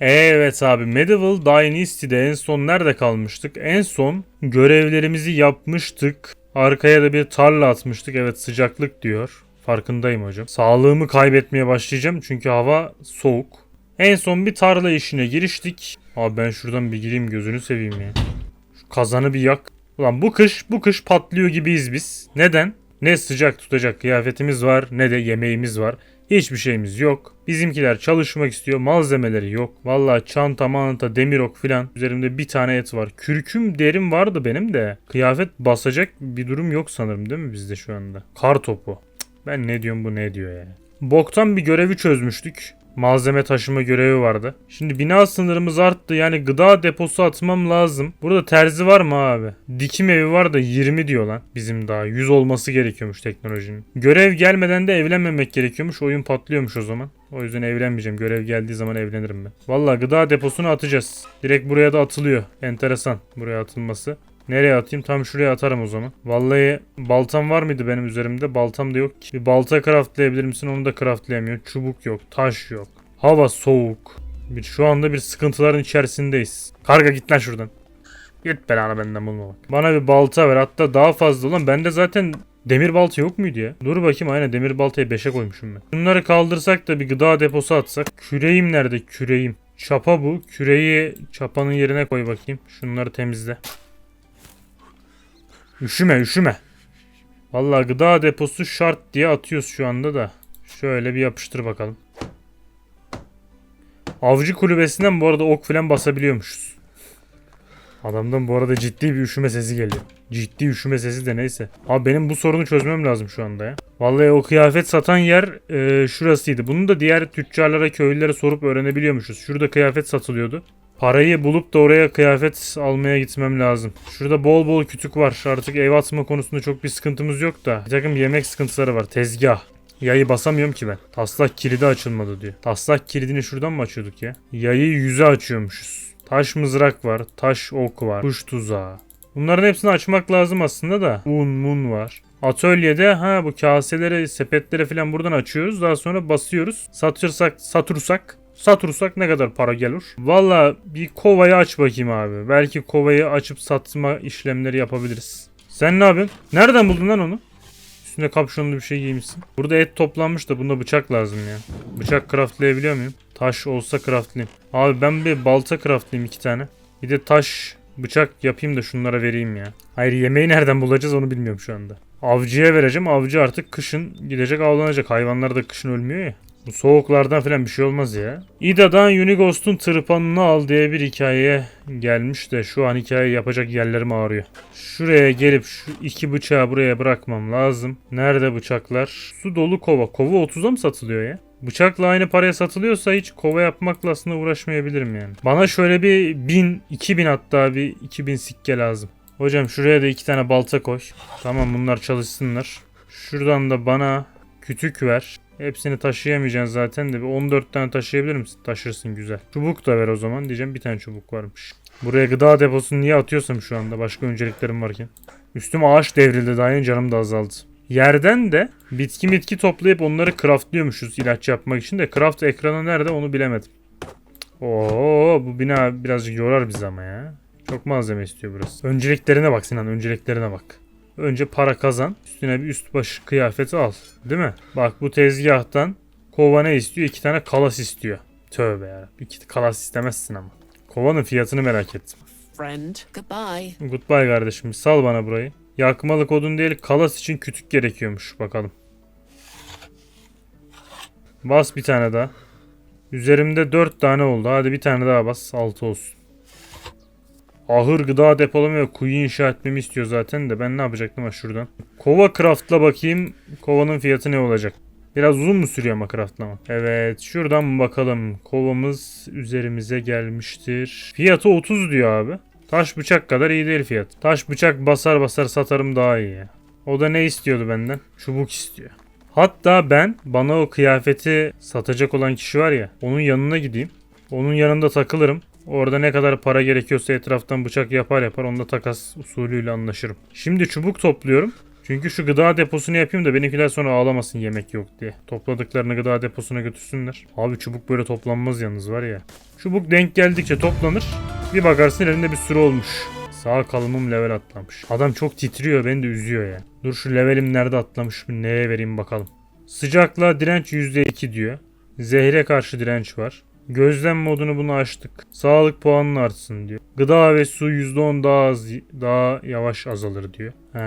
Evet abi Medieval Dynasty'de en son nerede kalmıştık? En son görevlerimizi yapmıştık. Arkaya da bir tarla atmıştık. Evet sıcaklık diyor. Farkındayım hocam. Sağlığımı kaybetmeye başlayacağım çünkü hava soğuk. En son bir tarla işine giriştik. Abi ben şuradan bir gireyim gözünü seveyim ya. Şu kazanı bir yak. Ulan bu kış bu kış patlıyor gibiyiz biz. Neden? Ne sıcak tutacak kıyafetimiz var ne de yemeğimiz var. Hiçbir şeyimiz yok. Bizimkiler çalışmak istiyor. Malzemeleri yok. Vallahi çanta, manta, demirok filan. Üzerimde bir tane et var. Kürküm derim vardı benim de. Kıyafet basacak bir durum yok sanırım değil mi bizde şu anda? Kar topu. Ben ne diyorum bu ne diyor ya. Boktan bir görevi çözmüştük. Malzeme taşıma görevi vardı. Şimdi bina sınırımız arttı. Yani gıda deposu atmam lazım. Burada terzi var mı abi? Dikim evi var da 20 diyor lan. Bizim daha 100 olması gerekiyormuş teknolojinin. Görev gelmeden de evlenmemek gerekiyormuş. Oyun patlıyormuş o zaman. O yüzden evlenmeyeceğim. Görev geldiği zaman evlenirim ben. Valla gıda deposunu atacağız. Direkt buraya da atılıyor. Enteresan buraya atılması. Nereye atayım? Tam şuraya atarım o zaman. Vallahi baltam var mıydı benim üzerimde? Baltam da yok ki. Bir balta craftlayabilir misin? Onu da craftlayamıyor. Çubuk yok. Taş yok. Hava soğuk. Bir, şu anda bir sıkıntıların içerisindeyiz. Karga git lan şuradan. Git belanı benden bulma bak. Bana bir balta ver. Hatta daha fazla olan. Bende zaten demir balta yok muydu ya? Dur bakayım aynen demir baltayı 5'e koymuşum ben. Bunları kaldırsak da bir gıda deposu atsak. Küreğim nerede? Küreğim. Çapa bu. Küreği çapanın yerine koy bakayım. Şunları temizle. Üşüme üşüme. Vallahi gıda deposu şart diye atıyoruz şu anda da. Şöyle bir yapıştır bakalım. Avcı kulübesinden bu arada ok falan basabiliyormuşuz. Adamdan bu arada ciddi bir üşüme sesi geliyor. Ciddi üşüme sesi de neyse. Abi benim bu sorunu çözmem lazım şu anda ya. Vallahi o kıyafet satan yer e, şurasıydı. Bunu da diğer tüccarlara, köylülere sorup öğrenebiliyormuşuz. Şurada kıyafet satılıyordu. Parayı bulup da oraya kıyafet almaya gitmem lazım. Şurada bol bol kütük var. Artık ev atma konusunda çok bir sıkıntımız yok da. Bir takım yemek sıkıntıları var. Tezgah. Yayı basamıyorum ki ben. Taslak kilidi açılmadı diyor. Taslak kilidini şuradan mı açıyorduk ya? Yayı yüze açıyormuşuz. Taş mızrak var. Taş ok var. Kuş tuzağı. Bunların hepsini açmak lazım aslında da. Un mun var. Atölyede ha bu kaseleri, sepetleri falan buradan açıyoruz. Daha sonra basıyoruz. Satırsak, satursak Satursak ne kadar para gelir? Valla bir kovayı aç bakayım abi. Belki kovayı açıp satma işlemleri yapabiliriz. Sen ne yapıyorsun? Nereden buldun lan onu? Üstünde kapşonlu bir şey giymişsin. Burada et toplanmış da bunda bıçak lazım ya. Bıçak craftlayabiliyor muyum? Taş olsa craftlayayım. Abi ben bir balta craftlayayım iki tane. Bir de taş bıçak yapayım da şunlara vereyim ya. Hayır yemeği nereden bulacağız onu bilmiyorum şu anda. Avcıya vereceğim. Avcı artık kışın gidecek avlanacak. Hayvanlar da kışın ölmüyor ya. Bu soğuklardan falan bir şey olmaz ya. İda'dan Unighost'un tırpanını al diye bir hikayeye gelmiş de şu an hikaye yapacak yerlerim ağrıyor. Şuraya gelip şu iki bıçağı buraya bırakmam lazım. Nerede bıçaklar? Su dolu kova. Kova 30'a mı satılıyor ya? Bıçakla aynı paraya satılıyorsa hiç kova yapmakla aslında uğraşmayabilirim yani. Bana şöyle bir 1000, 2000 hatta bir 2000 sikke lazım. Hocam şuraya da iki tane balta koy. Tamam bunlar çalışsınlar. Şuradan da bana kütük ver. Hepsini taşıyamayacaksın zaten de bir 14 tane taşıyabilir misin? Taşırsın güzel. Çubuk da ver o zaman. Diyeceğim bir tane çubuk varmış. Buraya gıda deposunu niye atıyorsam şu anda başka önceliklerim varken. Üstüm ağaç devrildi daha yeni canım da azaldı. Yerden de bitki bitki toplayıp onları craftlıyormuşuz ilaç yapmak için de craft ekranı nerede onu bilemedim. Oo bu bina birazcık yorar bizi ama ya. Çok malzeme istiyor burası. Önceliklerine bak Sinan önceliklerine bak. Önce para kazan. Üstüne bir üst başı kıyafeti al. Değil mi? Bak bu tezgahtan kova ne istiyor? İki tane kalas istiyor. Tövbe ya. İki kalas istemezsin ama. Kovanın fiyatını merak ettim. friend. Goodbye. Goodbye kardeşim. Sal bana burayı. Yakmalık odun değil kalas için kütük gerekiyormuş. Bakalım. Bas bir tane daha. Üzerimde 4 tane oldu. Hadi bir tane daha bas. 6 olsun. Ahır gıda depolama ve kuyu inşa etmemi istiyor zaten de ben ne yapacaktım ha şuradan. Kova craftla bakayım kovanın fiyatı ne olacak. Biraz uzun mu sürüyor ama craftlama? Evet şuradan bakalım. Kovamız üzerimize gelmiştir. Fiyatı 30 diyor abi. Taş bıçak kadar iyi değil fiyat. Taş bıçak basar basar satarım daha iyi. O da ne istiyordu benden? Çubuk istiyor. Hatta ben bana o kıyafeti satacak olan kişi var ya onun yanına gideyim. Onun yanında takılırım. Orada ne kadar para gerekiyorsa etraftan bıçak yapar yapar onda takas usulüyle anlaşırım. Şimdi çubuk topluyorum. Çünkü şu gıda deposunu yapayım da benimkiler sonra ağlamasın yemek yok diye. Topladıklarını gıda deposuna götürsünler. Abi çubuk böyle toplanmaz yalnız var ya. Çubuk denk geldikçe toplanır. Bir bakarsın elinde bir sürü olmuş. Sağ kalımım level atlamış. Adam çok titriyor beni de üzüyor ya. Dur şu levelim nerede atlamış bir neye vereyim bakalım. Sıcaklığa direnç %2 diyor. Zehre karşı direnç var. Gözlem modunu bunu açtık. Sağlık puanını artsın diyor. Gıda ve su %10 daha az daha yavaş azalır diyor. He,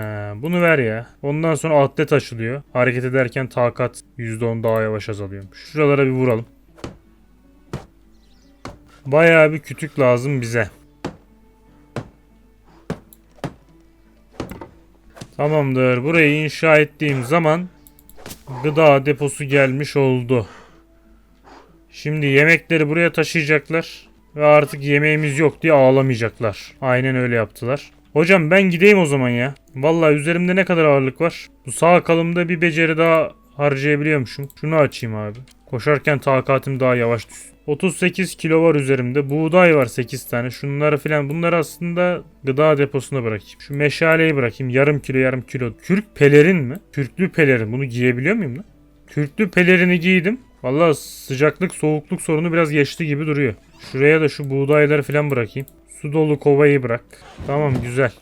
bunu ver ya. Ondan sonra atlet açılıyor. Hareket ederken takat %10 daha yavaş azalıyormuş. Şuralara bir vuralım. Bayağı bir kütük lazım bize. Tamamdır. Burayı inşa ettiğim zaman gıda deposu gelmiş oldu. Şimdi yemekleri buraya taşıyacaklar. Ve artık yemeğimiz yok diye ağlamayacaklar. Aynen öyle yaptılar. Hocam ben gideyim o zaman ya. Vallahi üzerimde ne kadar ağırlık var. Bu sağ kalımda bir beceri daha harcayabiliyormuşum. Şunu açayım abi. Koşarken takatim daha yavaş düşsün. 38 kilo var üzerimde. Buğday var 8 tane. Şunları filan. Bunları aslında gıda deposuna bırakayım. Şu meşaleyi bırakayım. Yarım kilo yarım kilo. Kürk pelerin mi? Kürklü pelerin. Bunu giyebiliyor muyum lan? Kürklü pelerini giydim. Vallahi sıcaklık soğukluk sorunu biraz geçti gibi duruyor. Şuraya da şu buğdayları falan bırakayım. Su dolu kovayı bırak. Tamam güzel.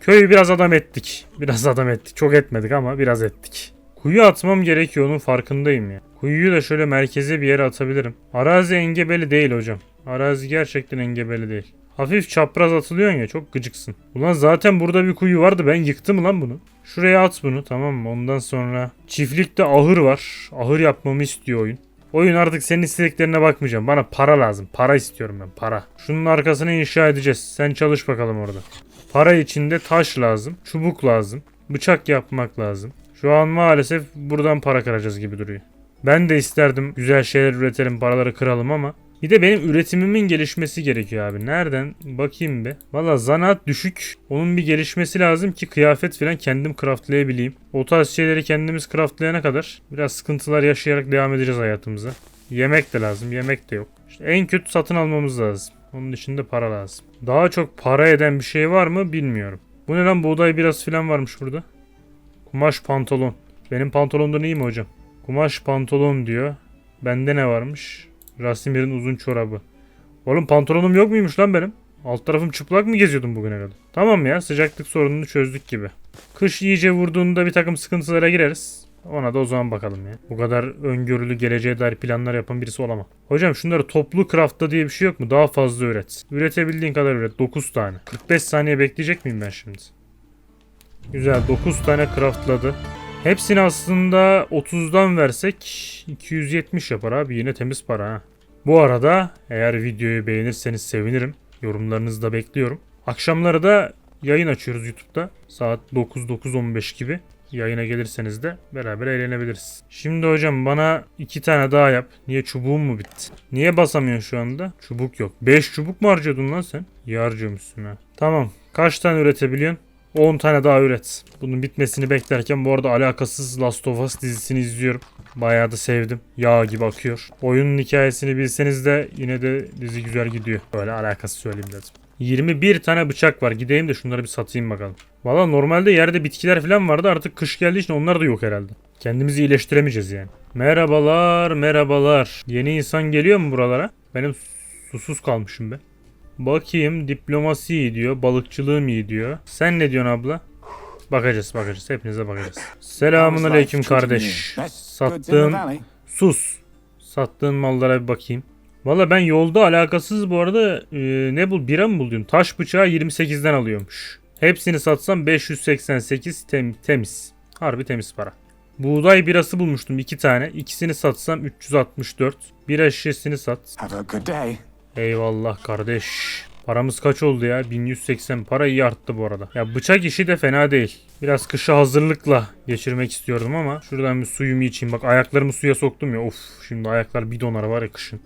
Köyü biraz adam ettik. Biraz adam ettik. Çok etmedik ama biraz ettik. Kuyu atmam gerekiyor onun farkındayım ya. Kuyuyu da şöyle merkeze bir yere atabilirim. Arazi engebeli değil hocam. Arazi gerçekten engebeli değil. Hafif çapraz atılıyorsun ya çok gıcıksın. Ulan zaten burada bir kuyu vardı ben yıktım lan bunu. Şuraya at bunu tamam mı? Ondan sonra çiftlikte ahır var. Ahır yapmamı istiyor oyun. Oyun artık senin istediklerine bakmayacağım. Bana para lazım. Para istiyorum ben para. Şunun arkasını inşa edeceğiz. Sen çalış bakalım orada. Para içinde taş lazım. Çubuk lazım. Bıçak yapmak lazım. Şu an maalesef buradan para kıracağız gibi duruyor. Ben de isterdim güzel şeyler üretelim paraları kıralım ama bir de benim üretimimin gelişmesi gerekiyor abi. Nereden? Bakayım bir. Valla zanaat düşük. Onun bir gelişmesi lazım ki kıyafet falan kendim craftlayabileyim. O tarz şeyleri kendimiz craftlayana kadar biraz sıkıntılar yaşayarak devam edeceğiz hayatımıza. Yemek de lazım. Yemek de yok. İşte en kötü satın almamız lazım. Onun dışında para lazım. Daha çok para eden bir şey var mı bilmiyorum. Bu ne lan buğday biraz falan varmış burada. Kumaş pantolon. Benim pantolondan iyi mi hocam? Kumaş pantolon diyor. Bende ne varmış? Rasimir'in uzun çorabı. Oğlum pantolonum yok muymuş lan benim? Alt tarafım çıplak mı geziyordum bugüne kadar? Tamam ya sıcaklık sorununu çözdük gibi. Kış iyice vurduğunda bir takım sıkıntılara gireriz. Ona da o zaman bakalım ya. Bu kadar öngörülü geleceğe dair planlar yapan birisi olamam. Hocam şunları toplu craftla diye bir şey yok mu? Daha fazla üret. Üretebildiğin kadar üret. 9 tane. 45 saniye bekleyecek miyim ben şimdi? Güzel 9 tane craftladı. Hepsini aslında 30'dan versek 270 yapar abi. Yine temiz para ha. Bu arada eğer videoyu beğenirseniz sevinirim. Yorumlarınızı da bekliyorum. Akşamları da yayın açıyoruz YouTube'da. Saat 9-9-15 gibi. Yayına gelirseniz de beraber eğlenebiliriz. Şimdi hocam bana iki tane daha yap. Niye çubuğum mu bitti? Niye basamıyorsun şu anda? Çubuk yok. 5 çubuk mu harcıyordun lan sen? İyi harcıyormuşsun ha. Tamam. Kaç tane üretebiliyorsun? 10 tane daha üret. Bunun bitmesini beklerken bu arada alakasız Last of Us dizisini izliyorum. Bayağı da sevdim. Yağ gibi akıyor. Oyunun hikayesini bilseniz de yine de dizi güzel gidiyor. Böyle alakası söyleyeyim dedim. 21 tane bıçak var. Gideyim de şunları bir satayım bakalım. Valla normalde yerde bitkiler falan vardı. Artık kış geldiği için onlar da yok herhalde. Kendimizi iyileştiremeyeceğiz yani. Merhabalar, merhabalar. Yeni insan geliyor mu buralara? Benim susuz kalmışım be. Bakayım diplomasi iyi diyor. Balıkçılığım iyi diyor. Sen ne diyorsun abla? Bakacağız bakacağız. Hepinize bakacağız. Selamun aleyküm kardeş. Sattığın sus. Sattığın mallara bir bakayım. Valla ben yolda alakasız bu arada e, ne bul bira mı buldun? Taş bıçağı 28'den alıyormuş. Hepsini satsam 588 tem- temiz. Harbi temiz para. Buğday birası bulmuştum iki tane. İkisini satsam 364. Bira şişesini sat. Have a good day. Eyvallah kardeş. Paramız kaç oldu ya? 1180 para iyi arttı bu arada. Ya bıçak işi de fena değil. Biraz kışa hazırlıkla geçirmek istiyordum ama şuradan bir suyumu içeyim. Bak ayaklarımı suya soktum ya. Of şimdi ayaklar bir donar var ya kışın.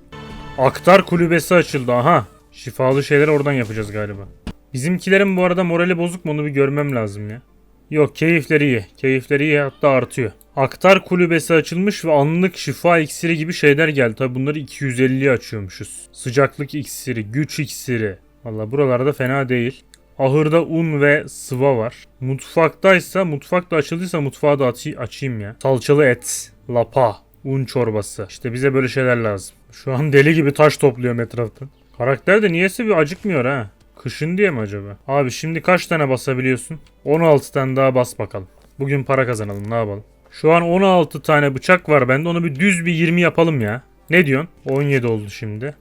Aktar kulübesi açıldı aha. Şifalı şeyler oradan yapacağız galiba. Bizimkilerin bu arada morali bozuk mu onu bir görmem lazım ya. Yok keyifleri iyi. Keyifleri iyi hatta artıyor. Aktar kulübesi açılmış ve anlık şifa iksiri gibi şeyler geldi. Tabi bunları 250'ye açıyormuşuz. Sıcaklık iksiri, güç iksiri. Valla buralarda fena değil. Ahırda un ve sıva var. Mutfaktaysa, mutfakta açıldıysa mutfağı da açı- açayım ya. Salçalı et, lapa, un çorbası. İşte bize böyle şeyler lazım. Şu an deli gibi taş topluyorum etraftan. Karakter de niyeyse bir acıkmıyor ha. Kışın diye mi acaba? Abi şimdi kaç tane basabiliyorsun? 16 tane daha bas bakalım. Bugün para kazanalım ne yapalım? Şu an 16 tane bıçak var bende onu bir düz bir 20 yapalım ya. Ne diyorsun? 17 oldu şimdi.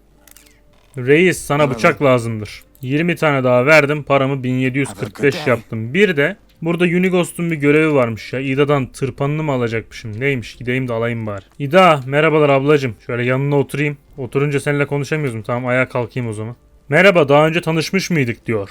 Reis sana bıçak lazımdır. 20 tane daha verdim paramı 1745 yaptım. Bir de burada Unigost'un bir görevi varmış ya. İda'dan tırpanını mı alacakmışım? Neymiş gideyim de alayım bari. İda merhabalar ablacım. Şöyle yanına oturayım. Oturunca seninle konuşamıyoruz mu? Tamam ayağa kalkayım o zaman. Merhaba daha önce tanışmış mıydık diyor.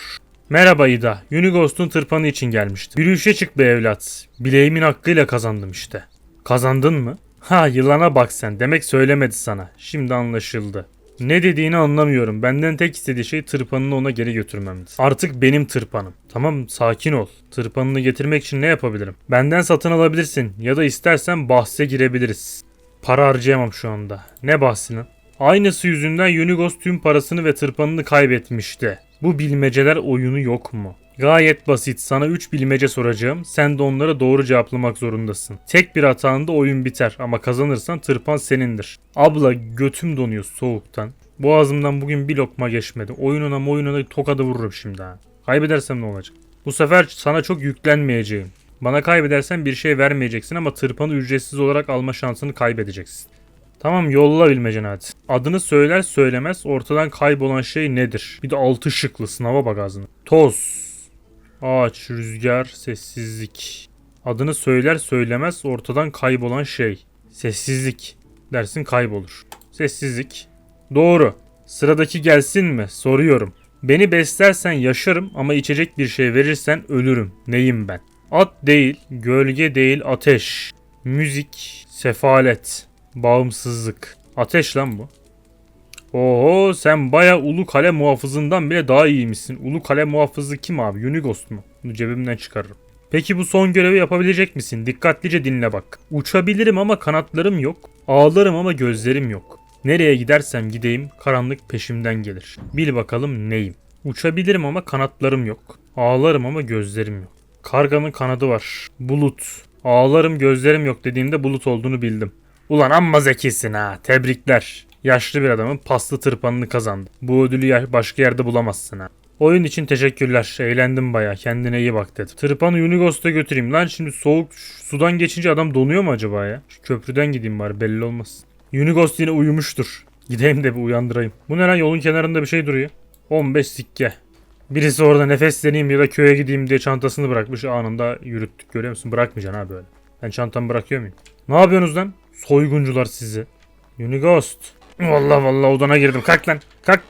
Merhaba İda. Unigost'un tırpanı için gelmiştim. Yürüyüşe çık be evlat. Bileğimin hakkıyla kazandım işte. Kazandın mı? Ha yılana bak sen. Demek söylemedi sana. Şimdi anlaşıldı. Ne dediğini anlamıyorum. Benden tek istediği şey tırpanını ona geri götürmemdi. Artık benim tırpanım. Tamam sakin ol. Tırpanını getirmek için ne yapabilirim? Benden satın alabilirsin ya da istersen bahse girebiliriz. Para harcayamam şu anda. Ne bahsinin? Aynısı yüzünden Unigos tüm parasını ve tırpanını kaybetmişti. Bu bilmeceler oyunu yok mu? Gayet basit. Sana 3 bilmece soracağım. Sen de onlara doğru cevaplamak zorundasın. Tek bir hatanda oyun biter ama kazanırsan tırpan senindir. Abla götüm donuyor soğuktan. Boğazımdan bugün bir lokma geçmedi. Oyununa oyununa tokadı vururum şimdi ha. Kaybedersem ne olacak? Bu sefer sana çok yüklenmeyeceğim. Bana kaybedersen bir şey vermeyeceksin ama tırpanı ücretsiz olarak alma şansını kaybedeceksin. Tamam yolla bilmecen hadi. Adını söyler söylemez ortadan kaybolan şey nedir? Bir de altı şıklı sınava bak ağzına. Toz. Ağaç, rüzgar, sessizlik. Adını söyler söylemez ortadan kaybolan şey. Sessizlik. Dersin kaybolur. Sessizlik. Doğru. Sıradaki gelsin mi? Soruyorum. Beni beslersen yaşarım ama içecek bir şey verirsen ölürüm. Neyim ben? At değil, gölge değil, ateş. Müzik, sefalet, bağımsızlık. Ateş lan bu. Oho sen baya Ulu Kale muhafızından bile daha iyiymişsin. Ulu Kale muhafızı kim abi? Unighost mu? Bunu cebimden çıkarırım. Peki bu son görevi yapabilecek misin? Dikkatlice dinle bak. Uçabilirim ama kanatlarım yok. Ağlarım ama gözlerim yok. Nereye gidersem gideyim karanlık peşimden gelir. Bil bakalım neyim? Uçabilirim ama kanatlarım yok. Ağlarım ama gözlerim yok. Karganın kanadı var. Bulut. Ağlarım gözlerim yok dediğinde bulut olduğunu bildim. Ulan amma zekisin ha. Tebrikler. Yaşlı bir adamın paslı tırpanını kazandı. Bu ödülü başka yerde bulamazsın ha. Oyun için teşekkürler. Eğlendim baya. Kendine iyi bak dedim. Tırpanı Unigost'a götüreyim. Lan şimdi soğuk sudan geçince adam donuyor mu acaba ya? Şu köprüden gideyim bari belli olmaz. Unigost yine uyumuştur. Gideyim de bir uyandırayım. Bu ne lan yolun kenarında bir şey duruyor. 15 sikke. Birisi orada nefesleneyim ya da köye gideyim diye çantasını bırakmış anında yürüttük görüyor musun? Bırakmayacaksın ha böyle. Ben çantamı bırakıyor muyum? Ne yapıyorsunuz lan? Soyguncular sizi. Unighost. Vallahi vallahi odana girdim. Kalk lan. Kalk.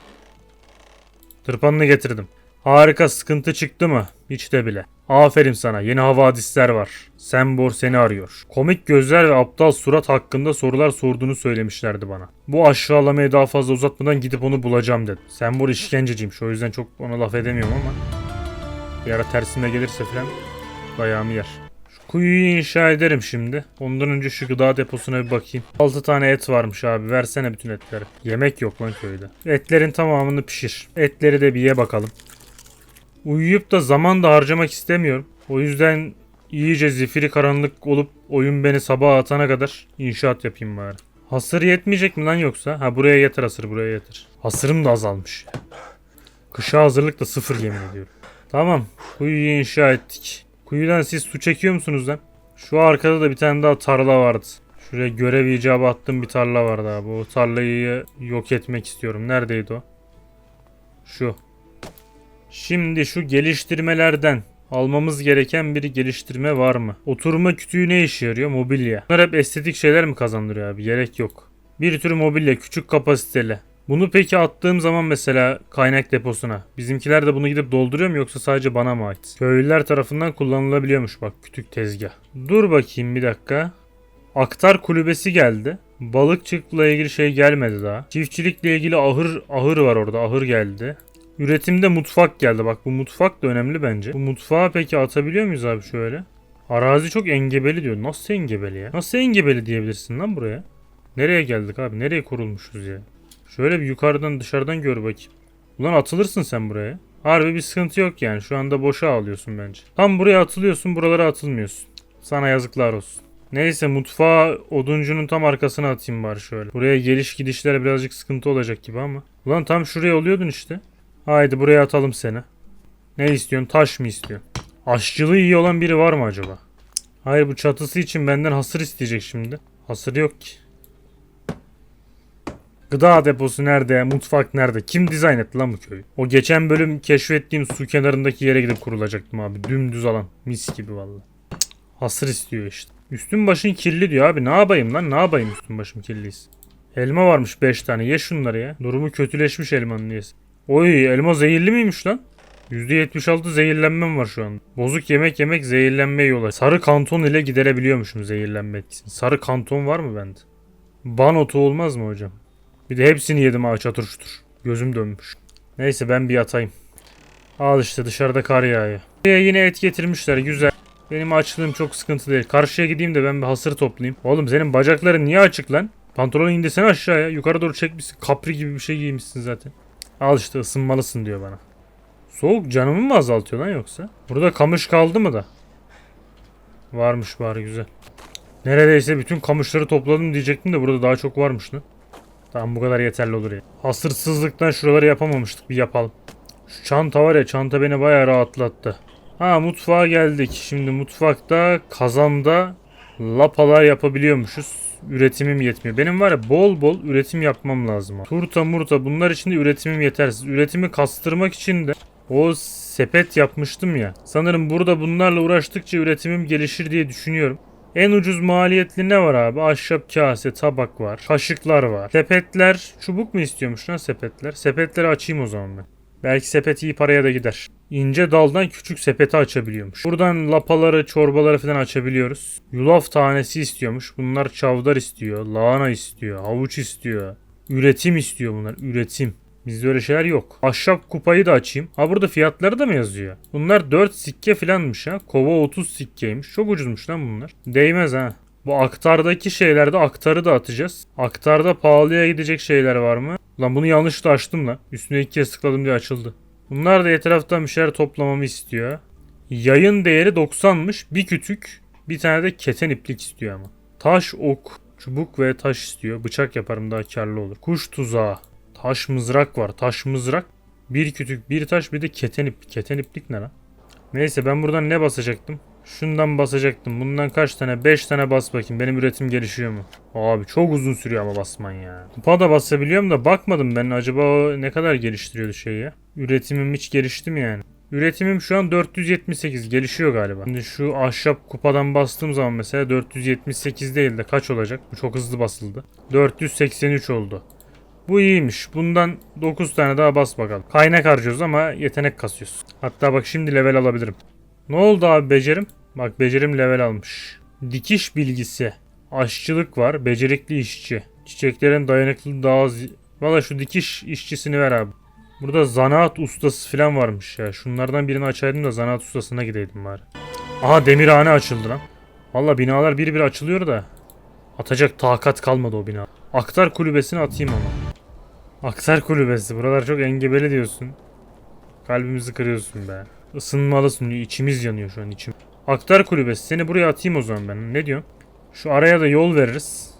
Tırpanını getirdim. Harika sıkıntı çıktı mı? Hiç de bile. Aferin sana yeni havadisler var. Sembor seni arıyor. Komik gözler ve aptal surat hakkında sorular sorduğunu söylemişlerdi bana. Bu aşağılamayı daha fazla uzatmadan gidip onu bulacağım dedim. Sembor işkenceciymiş o yüzden çok ona laf edemiyorum ama. Bir ara tersime gelirse falan dayağımı yer. Kuyuyu inşa ederim şimdi. Ondan önce şu gıda deposuna bir bakayım. 6 tane et varmış abi. Versene bütün etleri. Yemek yok lan köyde. Etlerin tamamını pişir. Etleri de bir ye bakalım. Uyuyup da zaman da harcamak istemiyorum. O yüzden iyice zifiri karanlık olup oyun beni sabaha atana kadar inşaat yapayım bari. Hasır yetmeyecek mi lan yoksa? Ha buraya yeter hasır buraya yeter. Hasırım da azalmış. Kışa hazırlık da sıfır yemin ediyorum. Tamam kuyuyu inşa ettik. Kuyudan siz su çekiyor musunuz lan? Şu arkada da bir tane daha tarla vardı. Şuraya görev icabı attığım bir tarla vardı abi. O tarlayı yok etmek istiyorum. Neredeydi o? Şu. Şimdi şu geliştirmelerden almamız gereken bir geliştirme var mı? Oturma kütüğü ne işe yarıyor? Mobilya. Bunlar hep estetik şeyler mi kazandırıyor abi? Gerek yok. Bir tür mobilya küçük kapasiteli. Bunu peki attığım zaman mesela kaynak deposuna bizimkiler de bunu gidip dolduruyor mu yoksa sadece bana mı ait? Köylüler tarafından kullanılabiliyormuş bak kütük tezgah. Dur bakayım bir dakika. Aktar kulübesi geldi. Balıkçılıkla ilgili şey gelmedi daha. Çiftçilikle ilgili ahır ahır var orada. Ahır geldi. Üretimde mutfak geldi. Bak bu mutfak da önemli bence. Bu mutfağı peki atabiliyor muyuz abi şöyle? Arazi çok engebeli diyor. Nasıl engebeli ya? Nasıl engebeli diyebilirsin lan buraya? Nereye geldik abi? Nereye kurulmuşuz ya? Şöyle bir yukarıdan dışarıdan gör bakayım. Ulan atılırsın sen buraya. Harbi bir sıkıntı yok yani. Şu anda boşa ağlıyorsun bence. Tam buraya atılıyorsun buralara atılmıyorsun. Sana yazıklar olsun. Neyse mutfağa oduncunun tam arkasına atayım bari şöyle. Buraya geliş gidişler birazcık sıkıntı olacak gibi ama. Ulan tam şuraya oluyordun işte. Haydi buraya atalım seni. Ne istiyorsun? Taş mı istiyorsun? Aşçılığı iyi olan biri var mı acaba? Hayır bu çatısı için benden hasır isteyecek şimdi. Hasır yok ki. Gıda deposu nerede? Mutfak nerede? Kim dizayn etti lan bu köyü? O geçen bölüm keşfettiğim su kenarındaki yere gidip kurulacaktım abi. Dümdüz alan. Mis gibi vallahi. Cık, Hasır istiyor işte. Üstün başın kirli diyor abi. Ne yapayım lan? Ne yapayım üstün başım kirliyse. Elma varmış 5 tane. Ye şunları ya. Durumu kötüleşmiş elmanın niyesi. Oy elma zehirli miymiş lan? %76 zehirlenmem var şu an. Bozuk yemek yemek zehirlenme yolu. Sarı kanton ile giderebiliyormuşum zehirlenme etkisini. Sarı kanton var mı bende? Ban otu olmaz mı hocam? Bir de hepsini yedim ha çatır çutur. Gözüm dönmüş. Neyse ben bir yatayım. Al işte dışarıda kar yağıyor. Buraya yine et getirmişler güzel. Benim açlığım çok sıkıntı değil. Karşıya gideyim de ben bir hasır toplayayım. Oğlum senin bacakların niye açık lan? Pantolonu indirsene aşağıya. Yukarı doğru çekmişsin. Kapri gibi bir şey giymişsin zaten. Al işte ısınmalısın diyor bana. Soğuk canımı mı azaltıyor lan yoksa? Burada kamış kaldı mı da? Varmış bari güzel. Neredeyse bütün kamışları topladım diyecektim de burada daha çok varmış lan. Tamam bu kadar yeterli olur ya. Hasırsızlıktan şuraları yapamamıştık bir yapalım. Şu çanta var ya çanta beni bayağı rahatlattı. Ha mutfağa geldik. Şimdi mutfakta kazanda lapalar yapabiliyormuşuz. Üretimim yetmiyor. Benim var ya bol bol üretim yapmam lazım. Turta murta bunlar için de üretimim yetersiz. Üretimi kastırmak için de o sepet yapmıştım ya. Sanırım burada bunlarla uğraştıkça üretimim gelişir diye düşünüyorum. En ucuz maliyetli ne var abi? Ahşap kase, tabak var, kaşıklar var. Sepetler, çubuk mu istiyormuş lan sepetler? Sepetleri açayım o zaman ben. Belki sepet iyi paraya da gider. İnce daldan küçük sepeti açabiliyormuş. Buradan lapaları, çorbaları falan açabiliyoruz. Yulaf tanesi istiyormuş. Bunlar çavdar istiyor, lahana istiyor, havuç istiyor. Üretim istiyor bunlar, üretim. Bizde öyle şeyler yok. Ahşap kupayı da açayım. Ha burada fiyatları da mı yazıyor? Bunlar 4 sikke falanmış ha. Kova 30 sikkeymiş. Çok ucuzmuş lan bunlar. Değmez ha. Bu aktardaki şeylerde aktarı da atacağız. Aktarda pahalıya gidecek şeyler var mı? Lan bunu yanlışlıkla açtım lan. Üstüne ilk kez tıkladım diye açıldı. Bunlar da etraftan bir şeyler toplamamı istiyor. Yayın değeri 90'mış. Bir kütük. Bir tane de keten iplik istiyor ama. Taş ok. Çubuk ve taş istiyor. Bıçak yaparım daha karlı olur. Kuş tuzağı. Taş mızrak var. Taş mızrak. Bir kütük, bir taş, bir de keten ip. Keten ne lan? Neyse ben buradan ne basacaktım? Şundan basacaktım. Bundan kaç tane? 5 tane bas bakayım. Benim üretim gelişiyor mu? Abi çok uzun sürüyor ama basman ya. Kupa da basabiliyorum da bakmadım ben. Acaba o ne kadar geliştiriyordu şeyi? Üretimim hiç gelişti mi yani? Üretimim şu an 478 gelişiyor galiba. Şimdi şu ahşap kupadan bastığım zaman mesela 478 değil de kaç olacak? Bu çok hızlı basıldı. 483 oldu. Bu iyiymiş. Bundan 9 tane daha bas bakalım. Kaynak harcıyoruz ama yetenek kasıyoruz. Hatta bak şimdi level alabilirim. Ne oldu abi becerim? Bak becerim level almış. Dikiş bilgisi. Aşçılık var. Becerikli işçi. Çiçeklerin dayanıklılığı daha az... Valla şu dikiş işçisini ver abi. Burada zanaat ustası falan varmış ya. Şunlardan birini açaydım da zanaat ustasına gideydim bari. Aha demirhane açıldı lan. Valla binalar bir bir açılıyor da. Atacak takat kalmadı o bina. Aktar kulübesini atayım ama. Aktar kulübesi. Buralar çok engebeli diyorsun. Kalbimizi kırıyorsun be. Isınmalısın diyor. İçimiz yanıyor şu an içim. Aktar kulübesi. Seni buraya atayım o zaman ben. Ne diyorsun? Şu araya da yol veririz.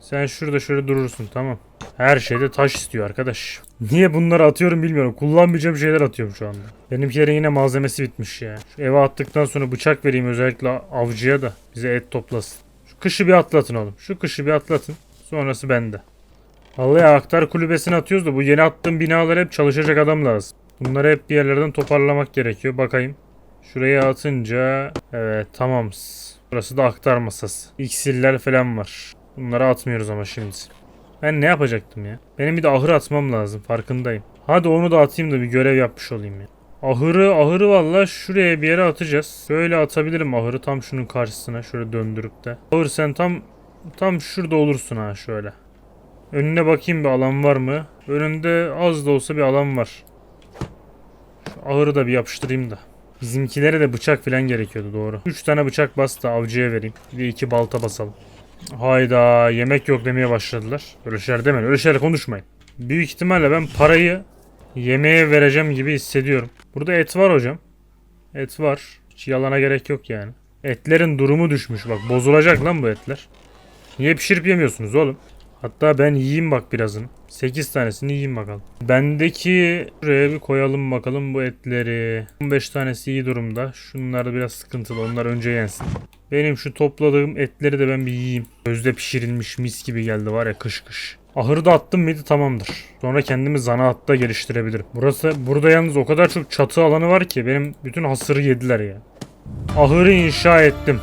Sen şurada şöyle durursun tamam. Her şeyde taş istiyor arkadaş. Niye bunları atıyorum bilmiyorum. Kullanmayacağım şeyler atıyorum şu anda. Benimkilerin yine malzemesi bitmiş ya. Şu eve attıktan sonra bıçak vereyim özellikle avcıya da. Bize et toplasın. Şu kışı bir atlatın oğlum. Şu kışı bir atlatın. Sonrası bende. Vallahi aktar kulübesine atıyoruz da bu yeni attığım binalar hep çalışacak adam lazım. Bunları hep bir yerlerden toparlamak gerekiyor. Bakayım. Şuraya atınca evet tamam. Burası da aktar masası. İksirler falan var. Bunları atmıyoruz ama şimdi. Ben ne yapacaktım ya? Benim bir de ahır atmam lazım farkındayım. Hadi onu da atayım da bir görev yapmış olayım ya. Ahırı ahırı valla şuraya bir yere atacağız. Böyle atabilirim ahırı tam şunun karşısına şöyle döndürüp de. Ahır sen tam tam şurada olursun ha şöyle. Önüne bakayım bir alan var mı? Önünde az da olsa bir alan var. Şu ahırı da bir yapıştırayım da. Bizimkilere de bıçak falan gerekiyordu doğru. 3 tane bıçak bas da avcıya vereyim. Bir de 2 balta basalım. Hayda yemek yok demeye başladılar. Öyle şeyler demeyin. Öyle şeyler konuşmayın. Büyük ihtimalle ben parayı yemeğe vereceğim gibi hissediyorum. Burada et var hocam. Et var. Hiç yalana gerek yok yani. Etlerin durumu düşmüş bak. Bozulacak lan bu etler. Niye pişirip yemiyorsunuz oğlum? Hatta ben yiyeyim bak birazını. 8 tanesini yiyeyim bakalım. Bendeki buraya bir koyalım bakalım bu etleri. 15 tanesi iyi durumda. Şunlar da biraz sıkıntılı. Onlar önce yensin. Benim şu topladığım etleri de ben bir yiyeyim. Gözde pişirilmiş mis gibi geldi var ya kış kış. Ahırda attım mıydı tamamdır. Sonra kendimi zanaatta geliştirebilirim. Burası burada yalnız o kadar çok çatı alanı var ki benim bütün hasırı yediler ya. Ahırı inşa ettim.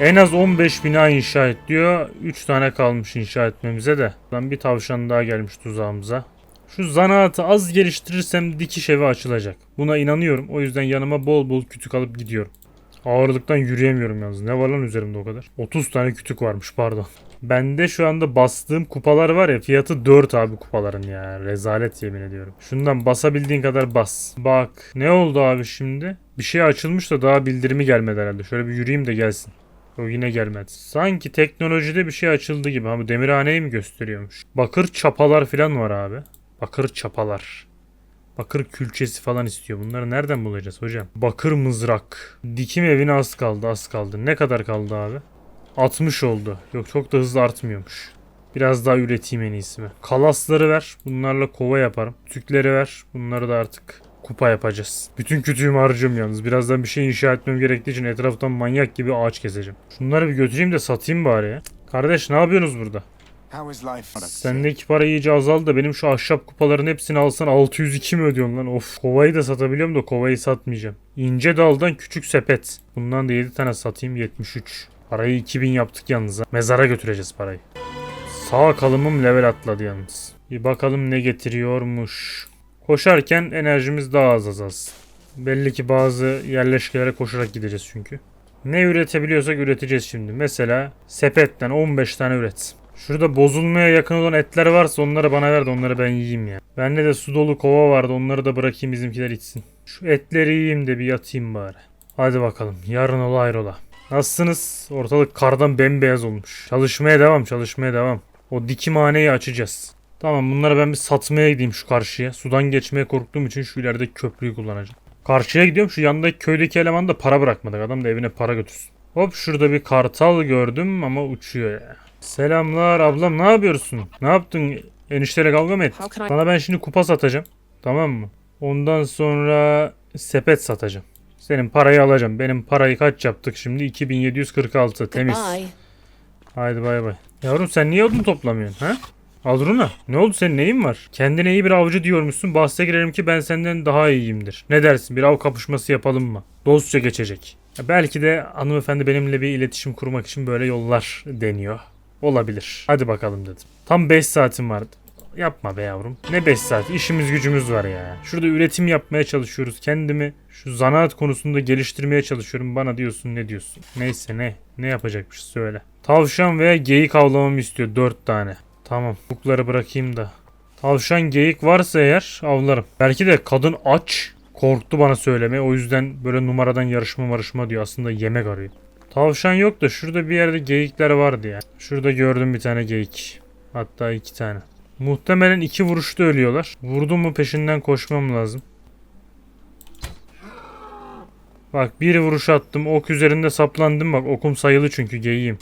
En az 15 bina inşa et diyor. 3 tane kalmış inşa etmemize de. Lan bir tavşan daha gelmiş tuzağımıza. Şu zanaatı az geliştirirsem dikiş evi açılacak. Buna inanıyorum. O yüzden yanıma bol bol kütük alıp gidiyorum. Ağırlıktan yürüyemiyorum yalnız. Ne var lan üzerimde o kadar? 30 tane kütük varmış pardon. Bende şu anda bastığım kupalar var ya fiyatı 4 abi kupaların ya. Rezalet yemin ediyorum. Şundan basabildiğin kadar bas. Bak ne oldu abi şimdi? Bir şey açılmış da daha bildirimi gelmedi herhalde. Şöyle bir yürüyeyim de gelsin. O yine gelmedi. Sanki teknolojide bir şey açıldı gibi. Bu demirhaneyi mi gösteriyormuş? Bakır çapalar falan var abi. Bakır çapalar. Bakır külçesi falan istiyor. Bunları nereden bulacağız hocam? Bakır mızrak. Dikim evine az kaldı az kaldı. Ne kadar kaldı abi? 60 oldu. Yok çok da hızlı artmıyormuş. Biraz daha üreteyim en iyisi mi? Kalasları ver. Bunlarla kova yaparım. Tükleri ver. Bunları da artık kupa yapacağız. Bütün kütüğümü harcıyorum yalnız. Birazdan bir şey inşa etmem gerektiği için etraftan manyak gibi ağaç keseceğim. Şunları bir götüreyim de satayım bari ya. Kardeş ne yapıyorsunuz burada? Sendeki para iyice azaldı da benim şu ahşap kupaların hepsini alsan 602 mi ödüyorsun lan? Of. Kovayı da satabiliyorum da kovayı satmayacağım. İnce daldan küçük sepet. Bundan da 7 tane satayım 73. Parayı 2000 yaptık yalnız ha. Mezara götüreceğiz parayı. Sağ kalımım level atladı yalnız. Bir bakalım ne getiriyormuş. Koşarken enerjimiz daha az azalsın. Belli ki bazı yerleşkelere koşarak gideceğiz çünkü. Ne üretebiliyorsak üreteceğiz şimdi. Mesela sepetten 15 tane üret. Şurada bozulmaya yakın olan etler varsa onları bana ver de onları ben yiyeyim ya. Bende de su dolu kova vardı onları da bırakayım bizimkiler içsin. Şu etleri yiyeyim de bir yatayım bari. Hadi bakalım yarın ola hayrola. Nasılsınız? Ortalık kardan bembeyaz olmuş. Çalışmaya devam çalışmaya devam. O dikimhaneyi açacağız. Tamam bunları ben bir satmaya gideyim şu karşıya. Sudan geçmeye korktuğum için şu ileride köprüyü kullanacağım. Karşıya gidiyorum şu yandaki köydeki eleman da para bırakmadık. Adam da evine para götürsün. Hop şurada bir kartal gördüm ama uçuyor ya. Selamlar ablam ne yapıyorsun? Ne yaptın? Enişteyle kavga mı ettin? Sana ben şimdi kupa satacağım. Tamam mı? Ondan sonra sepet satacağım. Senin parayı alacağım. Benim parayı kaç yaptık şimdi? 2746 temiz. Haydi bay bay. Yavrum sen niye odun toplamıyorsun ha? Aldruna ne oldu senin neyin var? Kendine iyi bir avcı diyormuşsun. Bahse girelim ki ben senden daha iyiyimdir. Ne dersin bir av kapışması yapalım mı? Dostça geçecek. Belki de hanımefendi benimle bir iletişim kurmak için böyle yollar deniyor. Olabilir. Hadi bakalım dedim. Tam 5 saatim vardı. Yapma be yavrum. Ne 5 saat? İşimiz gücümüz var ya. Şurada üretim yapmaya çalışıyoruz. Kendimi şu zanaat konusunda geliştirmeye çalışıyorum. Bana diyorsun ne diyorsun? Neyse ne? Ne yapacakmış söyle. Tavşan veya geyik avlamamı istiyor 4 tane. Tamam. Bukları bırakayım da. Tavşan geyik varsa eğer avlarım. Belki de kadın aç. Korktu bana söylemeye. O yüzden böyle numaradan yarışma marışma diyor. Aslında yemek arıyor. Tavşan yok da şurada bir yerde geyikler vardı ya. Şurada gördüm bir tane geyik. Hatta iki tane. Muhtemelen iki vuruşta ölüyorlar. Vurdum mu peşinden koşmam lazım. Bak bir vuruş attım. Ok üzerinde saplandım. Bak okum sayılı çünkü geyiğim.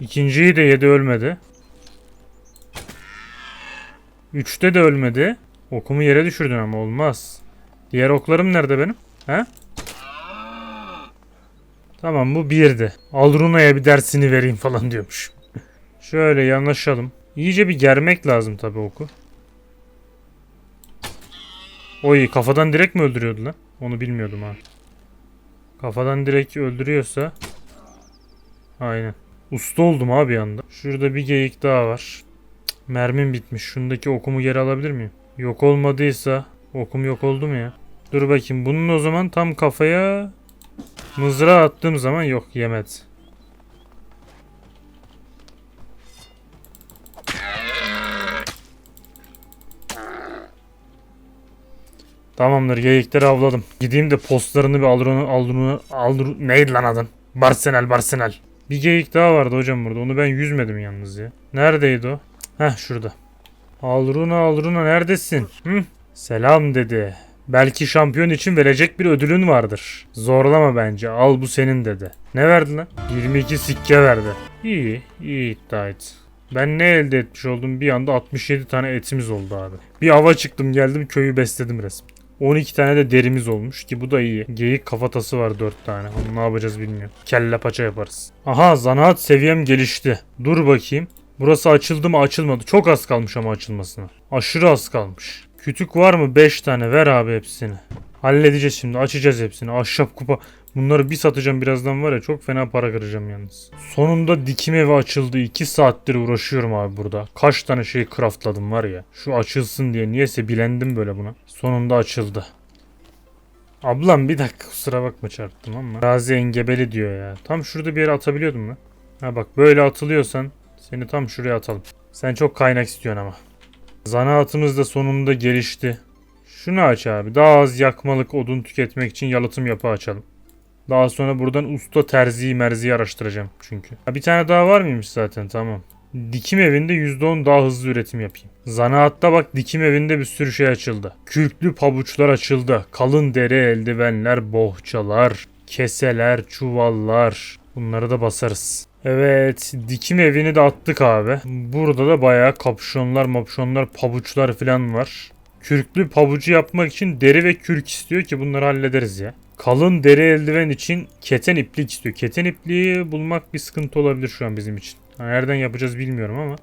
İkinciyi de yedi ölmedi. Üçte de ölmedi. Okumu yere düşürdün ama olmaz. Diğer oklarım nerede benim? He? Tamam bu birdi. Aldruna'ya bir dersini vereyim falan diyormuş. Şöyle yanaşalım. İyice bir germek lazım tabii oku. Oy kafadan direkt mi öldürüyordu lan? Onu bilmiyordum ha. Kafadan direkt öldürüyorsa. Aynen. Usta oldum abi anda. Şurada bir geyik daha var. Mermim bitmiş. Şundaki okumu geri alabilir miyim? Yok olmadıysa okum yok oldu mu ya? Dur bakayım. Bunun o zaman tam kafaya mızrağı attığım zaman yok yemedi. Tamamdır geyikleri avladım. Gideyim de postlarını bir aldırını aldırını aldır neydi lan adın? Barsenal Barsenal. Bir geyik daha vardı hocam burada. Onu ben yüzmedim yalnız ya. Neredeydi o? Heh şurada. Alruna Alruna neredesin? Hı? Selam dedi. Belki şampiyon için verecek bir ödülün vardır. Zorlama bence. Al bu senin dedi. Ne verdi lan? 22 sikke verdi. İyi, iyi iddia et. Ben ne elde etmiş oldum? Bir anda 67 tane etimiz oldu abi. Bir ava çıktım geldim köyü besledim resmen. 12 tane de derimiz olmuş ki bu da iyi. Geyik kafatası var 4 tane. Onu ne yapacağız bilmiyorum. Kelle paça yaparız. Aha zanaat seviyem gelişti. Dur bakayım. Burası açıldı mı açılmadı. Çok az kalmış ama açılmasına. Aşırı az kalmış. Kütük var mı? 5 tane. Ver abi hepsini. Halledeceğiz şimdi. Açacağız hepsini. Ahşap kupa. Bunları bir satacağım birazdan var ya çok fena para kıracağım yalnız. Sonunda dikim evi açıldı. 2 saattir uğraşıyorum abi burada. Kaç tane şey craftladım var ya. Şu açılsın diye. Niyeyse bilendim böyle buna. Sonunda açıldı. Ablam bir dakika kusura bakma çarptım ama. Gazi engebeli diyor ya. Tam şurada bir yere atabiliyordum lan. Ha bak böyle atılıyorsan seni tam şuraya atalım. Sen çok kaynak istiyorsun ama. Zanaatımız da sonunda gelişti. Şunu aç abi. Daha az yakmalık odun tüketmek için yalıtım yapı açalım. Daha sonra buradan usta terziyi merziyi araştıracağım çünkü. Ha, bir tane daha var mıymış zaten tamam. Dikim evinde %10 daha hızlı üretim yapayım. Zanaatta bak dikim evinde bir sürü şey açıldı. Kürklü pabuçlar açıldı. Kalın deri eldivenler, bohçalar, keseler, çuvallar. Bunları da basarız. Evet dikim evini de attık abi. Burada da bayağı kapşonlar mapşonlar pabuçlar falan var. Kürklü pabucu yapmak için deri ve kürk istiyor ki bunları hallederiz ya. Kalın deri eldiven için keten iplik istiyor. Keten ipliği bulmak bir sıkıntı olabilir şu an bizim için. Nereden yapacağız bilmiyorum ama.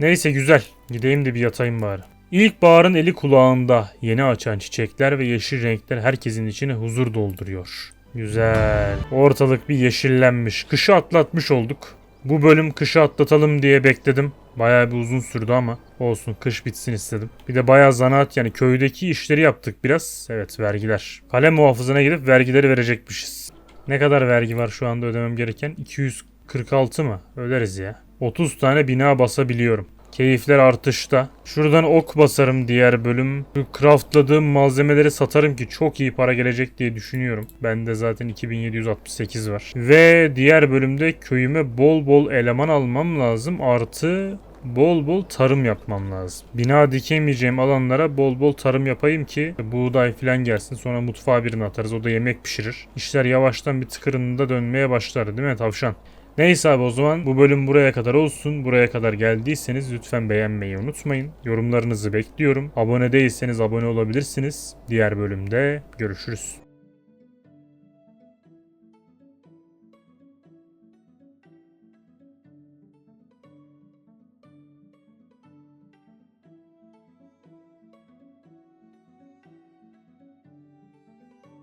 Neyse güzel. Gideyim de bir yatayım bari. İlkbaharın eli kulağında yeni açan çiçekler ve yeşil renkler herkesin içine huzur dolduruyor. Güzel. Ortalık bir yeşillenmiş. Kışı atlatmış olduk. Bu bölüm kışı atlatalım diye bekledim. Bayağı bir uzun sürdü ama olsun kış bitsin istedim. Bir de bayağı zanaat yani köydeki işleri yaptık biraz. Evet vergiler. Kale muhafızına gidip vergileri verecekmişiz. Ne kadar vergi var şu anda ödemem gereken? 246 mı? Öderiz ya. 30 tane bina basabiliyorum. Keyifler artışta. Şuradan ok basarım diğer bölüm. Craftladığım malzemeleri satarım ki çok iyi para gelecek diye düşünüyorum. Bende zaten 2768 var. Ve diğer bölümde köyüme bol bol eleman almam lazım. Artı bol bol tarım yapmam lazım. Bina dikemeyeceğim alanlara bol bol tarım yapayım ki buğday falan gelsin. Sonra mutfağa birini atarız. O da yemek pişirir. İşler yavaştan bir tıkırında dönmeye başlar değil mi tavşan? Neyse abi o zaman bu bölüm buraya kadar olsun. Buraya kadar geldiyseniz lütfen beğenmeyi unutmayın. Yorumlarınızı bekliyorum. Abone değilseniz abone olabilirsiniz. Diğer bölümde görüşürüz.